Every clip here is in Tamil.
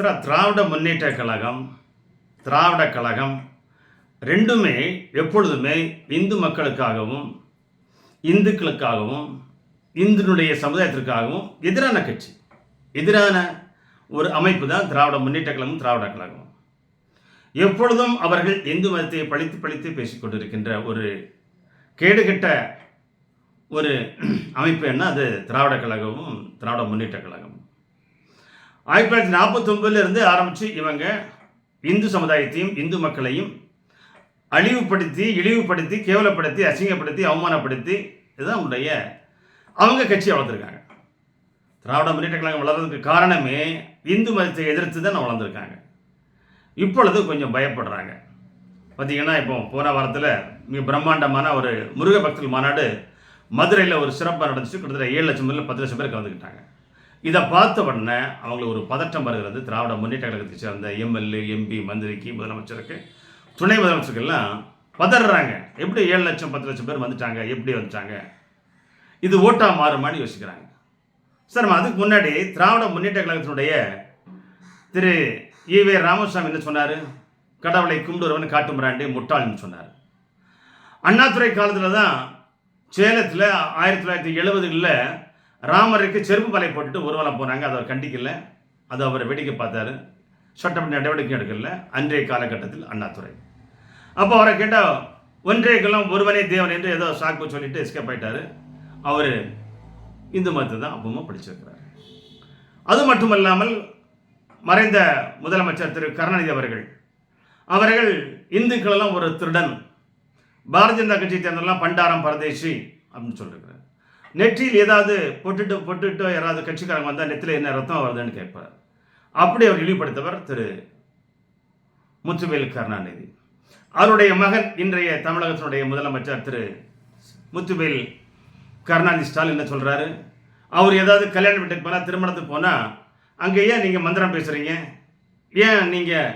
திரா திராவிட முன்னேற்ற கழகம் திராவிட கழகம் ரெண்டுமே எப்பொழுதுமே இந்து மக்களுக்காகவும் இந்துக்களுக்காகவும் இந்துனுடைய சமுதாயத்திற்காகவும் எதிரான கட்சி. எதிரான ஒரு அமைப்பு தான் திராவிட முன்னேற்ற கழகம் திராவிட கழகம். எப்பொழுதும் அவர்கள் இந்து மதத்தை பழித்து பழித்து பேசிக்கொண்டிருக்கின்ற ஒரு கேடுகட்ட ஒரு அமைப்பு என்ன? அது திராவிட கழகமும் திராவிட முன்னேற்ற கழகம் ஆயிரத்தி தொள்ளாயிரத்தி நாற்பத்தி ஒன்பதுலேருந்து ஆரம்பித்து இவங்க இந்து சமுதாயத்தையும் இந்து மக்களையும் அழிவுபடுத்தி இழிவுபடுத்தி கேவலப்படுத்தி அசிங்கப்படுத்தி அவமானப்படுத்தி இதுதான் அவங்களுடைய அவங்க கட்சியை வளர்த்துருக்காங்க. திராவிட முன்னேற்ற கழகம் வளர்றதுக்கு காரணமே இந்து மதத்தை எதிர்த்து தான் வளர்ந்துருக்காங்க. இப்பொழுது கொஞ்சம் பயப்படுறாங்க. பார்த்தீங்கன்னா இப்போ போன வாரத்தில் மிக பிரம்மாண்டமான ஒரு முருக பக்தர்கள் மாநாடு மதுரையில் ஒரு சிறப்பாக நடந்துச்சு. கிட்டத்தட்ட ஏழு லட்சம் பேரில் பத்து லட்சம் பேர் கலந்துக்கிட்டாங்க. இதை பார்த்த உடனே அவங்களுக்கு ஒரு பதட்டம் வருகிறது. திராவிட முன்னேற்ற கழகத்தை சேர்ந்த எம்எல்ஏ எம்பி மந்திரிக்கு முதலமைச்சருக்கு துணை முதலமைச்சருக்கெல்லாம் பதறாங்க. எப்படி ஏழு லட்சம் பத்து லட்சம் பேர் வந்துட்டாங்க? எப்படி வந்துட்டாங்க? இது ஓட்டாக மாறுமான்னு யோசிக்கிறாங்க. சார் நம்ம அதுக்கு முன்னாடி திராவிட முன்னேற்ற கழகத்தினுடைய திரு ஈவே ராமசாமி என்ன சொன்னார்? கடவுளை கும்பிடுறவன் காட்டு மிராண்டி முட்டாள்னு சொன்னார். அண்ணாதுரை காலத்தில் தான் சேலத்தில் ஆயிரத்தி தொள்ளாயிரத்தி எழுபதுகளில் ராமருக்கு செருப்பு பலை போட்டுட்டு ஊர்வலம் போனாங்க. அதை அவர் கண்டிக்கல. அதை அவர் வேடிக்கை பார்த்தாரு. சட்டப்படி நடவடிக்கை எடுக்கல. அன்றைய காலகட்டத்தில் அண்ணாதுரை. அப்போ அவரை கேட்டால் ஒன்றே குலம் ஒருவனே தேவன் என்று ஏதோ சாக்கு சொல்லிட்டு எஸ்கேப் ஆயிட்டாரு. அவர் இந்து மதத்தை தான் அப்பவும் படிச்சிருக்கிறார். அது மட்டுமல்லாமல் மறைந்த முதலமைச்சர் திரு. கருணாநிதி அவர்கள் அவர்கள் இந்துக்களெல்லாம் ஒரு திருடன். பாரதிய ஜனதா கட்சியை சேர்ந்தெல்லாம் பண்டாரம் பரதேசி அப்படின்னு சொல்லியிருக்கிறார் நெற்றியில் ஏதாவது பொட்டுட்டு பொட்டுட்டோ யாராவது கட்சிக்காரங்க வந்தால் நெற்றியில் என்ன ரத்தம் வருதுன்னு கேட்பார். அப்படி அவர் இழிவுபடுத்தவர் திரு. முத்துவேல் கருணாநிதி. அவருடைய மகன் இன்றைய தமிழகத்தினுடைய முதலமைச்சர் திரு. முத்துவேல் கருணாநிதி ஸ்டாலின் என்ன சொல்கிறாரு அவர் ஏதாவது கல்யாண வீட்டுக்கு போனால் திருமணத்துக்கு போனால் அங்கே ஏன் நீங்கள் மந்திரம் பேசுகிறீங்க ஏன் நீங்கள்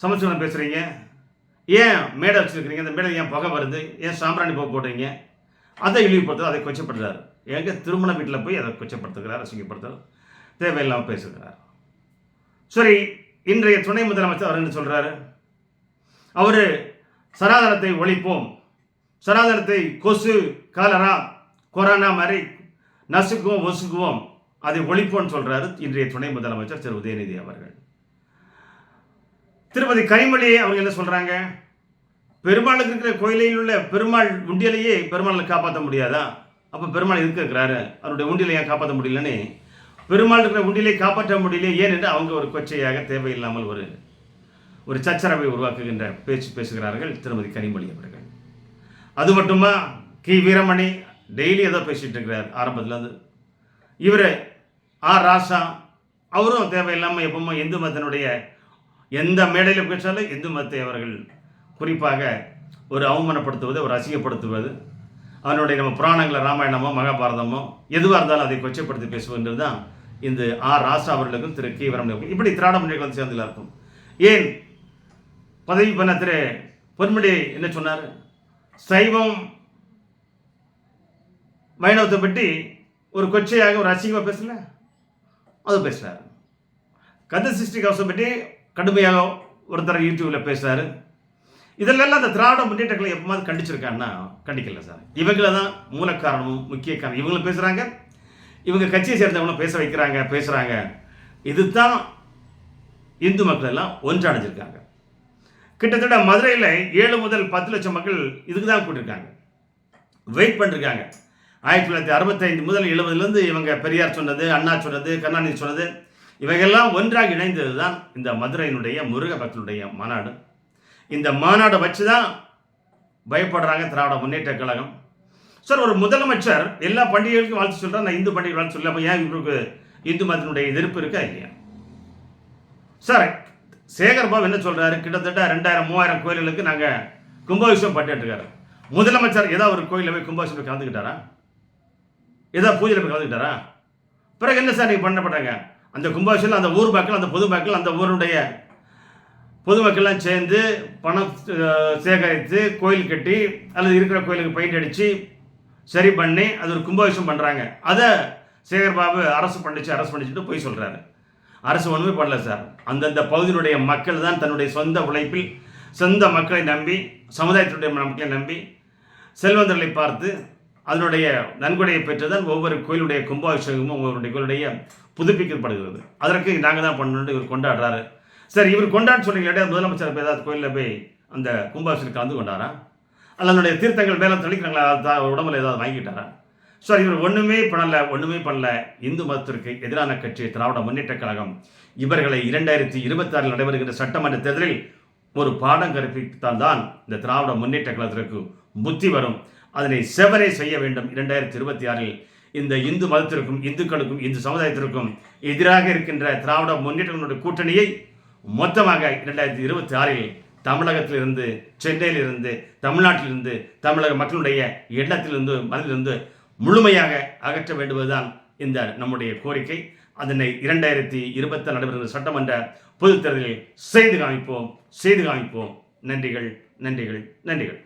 சமஸ்கிருதம் பேசுகிறீங்க ஏன் மேடை வச்சுருக்கிறீங்க? அந்த மேடை ஏன் புகை வருது? ஏன் சாம்பிராணி போக போடுறீங்க? அதை இழிவுபடுத்துறது அதை கொச்சப்படுத்துறாரு. எங்க திருமண வீட்டில் போய் அதை கொச்சப்படுத்துகிறார் அசிங்கப்படுத்துகிறார் தேவையில்லாமல் பேசுகிறார். சரி இன்றைய துணை முதலமைச்சர் அவர் என்ன சொல்கிறாரு அவர் சனாதனத்தை ஒழிப்போம். சனாதனத்தை கொசு காலரா கொரோனா மாதிரி நசுக்குவோம் ஒசுக்குவோம் அதை ஒழிப்போம்னு சொல்றாரு இன்றைய துணை முதலமைச்சர் திரு. உதயநிதி அவர்கள். திருப்பதி கனிமொழி அவங்க என்ன சொல்றாங்க? பெருமாளுக்கு இருக்கிற கோயிலில் உள்ள பெருமாள் உண்டியலையே பெருமாளை காப்பாற்ற முடியாதா? அப்போ பெருமாள் இருக்கிறாரு? அவருடைய உண்டியலை ஏன் காப்பாற்ற முடியலன்னு? பெருமாள் இருக்கிற உண்டியலை காப்பாற்ற முடியல ஏன் என்று அவங்க ஒரு கொச்சையாக தேவையில்லாமல் ஒரு ஒரு சச்சரவை உருவாக்குகின்ற பேச்சு பேசுகிறார்கள் திருமதி கனிமொழி அவர்கள். அது மட்டுமா? கி. வீரமணி டெய்லி ஏதோ பேசிகிட்டு இருக்கிறார் ஆரம்பத்துலேருந்து இவர் ஆர். ராசா அவரும் தேவையில்லாமல் எப்பவுமே இந்து மதத்தினுடைய எந்த மேடையில் பேசினாலும் இந்து மதத்தை அவர்கள் குறிப்பாக ஒரு அவமானப்படுத்துவது ஒரு அசிங்கப்படுத்துவது அவனுடைய நம்ம புராணங்களை ராமாயணமோ மகாபாரதமோ எதுவாக இருந்தாலும் அதை கொச்சைப்படுத்தி பேசுவதுன்றது தான் இந்த ஆர் ராசா அவர்களுக்கும் திரு கி வீரமணி இப்படி திராவிட வந்து சேர்ந்துல இருக்கும். ஏன்? பதவி பண்ண திரு பொன்முடி என்ன சொன்னார்? சைவம் வைணவத்தை பற்றி ஒரு கொச்சையாக ஒரு அசிங்கமாக பேசல? அது பேசுகிறார் கந்த சிருஷ்டி கவசம் பற்றி கடுமையாக ஒருத்தர் யூடியூப்பில் பேசுகிறாரு இதெல்லாம் அந்த திராவிட முன்னேற்றங்களை எப்பமாவது கண்டிச்சிருக்காங்கன்னா கண்டிக்கல சார். இவங்கள தான் மூல காரணமும் முக்கிய காரணம். இவங்களும் பேசுகிறாங்க இவங்க கட்சியை சேர்ந்தவங்களும் பேச வைக்கிறாங்க பேசுகிறாங்க இதுதான் இந்து மக்கள் எல்லாம் ஒன்றடைஞ்சிருக்காங்க கிட்டத்தட்ட மதுரையில் ஏழு முதல் பத்து லட்சம் மக்கள் இதுக்கு தான் கூட்டிருக்காங்க. வெயிட் பண்ணிருக்காங்க. ஆயிரத்தி தொள்ளாயிரத்தி அறுபத்தைந்து முதல் எழுபதுலேருந்து இவங்க பெரியார் சொன்னது அண்ணா சொன்னது கருணாநிதி சொன்னது இவைகள்லாம் ஒன்றாக இணைந்தது தான் இந்த மதுரையினுடைய முருக பக்தனுடைய மாநாடு இந்த மாநாடை வச்சு தான் பயப்படுறாங்க திராவிட முன்னேற்ற கழகம். சார் ஒரு முதலமைச்சர் எல்லா பண்டிகைகளுக்கும் வாழ்த்து சொல்கிறார் நான் இந்து பண்டிகை வாழ்த்து சொல்ல ஏன் இவருக்கு இந்து மதத்தினுடைய எதிர்ப்பு இருக்கா இல்லையா? சார் சேகர்பாபு என்ன சொல்கிறாரு கிட்டத்தட்ட ரெண்டாயிரம் மூவாயிரம் கோயில்களுக்கு நாங்கள் கும்பாபிஷேகம் பண்ணிட்டுருக்காரு முதலமைச்சர் ஏதாவது ஒரு கோயிலில் போய் கும்பாபிஷேகம் கலந்துக்கிட்டாரா? ஏதாவது பூஜையில் போய் கலந்துக்கிட்டாரா? பிறகு என்ன சார் நீங்கள் பண்ணப்பட்டாங்க அந்த கும்பாபிஷேகம் அந்த ஊர் மக்கள் அந்த பொது மக்கள் அந்த ஊருடைய பொதுமக்கள்லாம் சேர்ந்து பணம் சேகரித்து கோயில் கட்டி அல்லது இருக்கிற கோயிலுக்கு பெயிண்ட் அடித்து சரி பண்ணி அது ஒரு கும்பாபிஷேகம் பண்ணுறாங்க அதை சேகர் பாபு அரசு பண்ணிச்சு அரசு பண்ணிச்சுட்டு போய் சொல்கிறாரு அரசு ஒன்றுமே பண்ணல சார். அந்தந்த பகுதியினுடைய மக்கள் தான் தன்னுடைய சொந்த உழைப்பில் சொந்த மக்களை நம்பி சமுதாயத்தினுடைய மக்களை நம்பி செல்வந்தர்களை பார்த்து அதனுடைய நன்கொடையை பெற்றுதான் ஒவ்வொரு கோயிலுடைய கும்பாபிஷேகமும் ஒவ்வொருடைய கோயிலுடைய புதுப்பிக்கப்படுகிறது. அதற்கு நாங்கள் தான் பண்ணணும்னு இவர் கொண்டாடுறாரு. சரி இவர் கொண்டான்னு சொன்னீங்களே முதலமைச்சர் போய் ஏதாவது கோயிலில் போய் அந்த கும்பாபிஷேகம் கலந்து கொண்டாரா? அல்ல அதனுடைய தீர்த்தங்கள் மேலே தெளிக்கிறாங்களா? அது உடம்புல ஏதாவது வாங்கிட்டாரா? சார் இவர் ஒன்றுமே பண்ணல ஒன்றுமே பண்ணல. இந்து மதத்திற்கு எதிரான கட்சி திராவிட முன்னேற்றக் கழகம். இவர்களை இரண்டாயிரத்தி இருபத்தாறில் நடைபெறுகின்ற சட்டமன்ற தேர்தலில் ஒரு பாடம் கற்பித்தால் தான் இந்த திராவிட முன்னேற்ற கழகத்திற்கு புத்தி வரும். அதனை செவரே செய்ய வேண்டும். இரண்டாயிரத்தி இருபத்தி ஆறில் இந்த இந்து மதத்திற்கும் இந்துக்களுக்கும் இந்து சமுதாயத்திற்கும் எதிராக இருக்கின்ற திராவிட முன்னேற்றங்களுடைய கூட்டணியை மொத்தமாக இரண்டாயிரத்தி இருபத்தி ஆறில் தமிழகத்திலிருந்து சென்னையிலிருந்து தமிழ்நாட்டிலிருந்து தமிழக மக்களுடைய எண்ணத்திலிருந்து மனதிலிருந்து முழுமையாக அகற்ற வேண்டுவதுதான் இந்த நம்முடைய கோரிக்கை. அதனை இரண்டாயிரத்தி இருபத்தி நடைபெறுகிற சட்டமன்ற பொதுத்தேர்தலில் செய்து காமிப்போம் செய்து காமிப்போம் நன்றிகள் நன்றிகள் நன்றிகள்.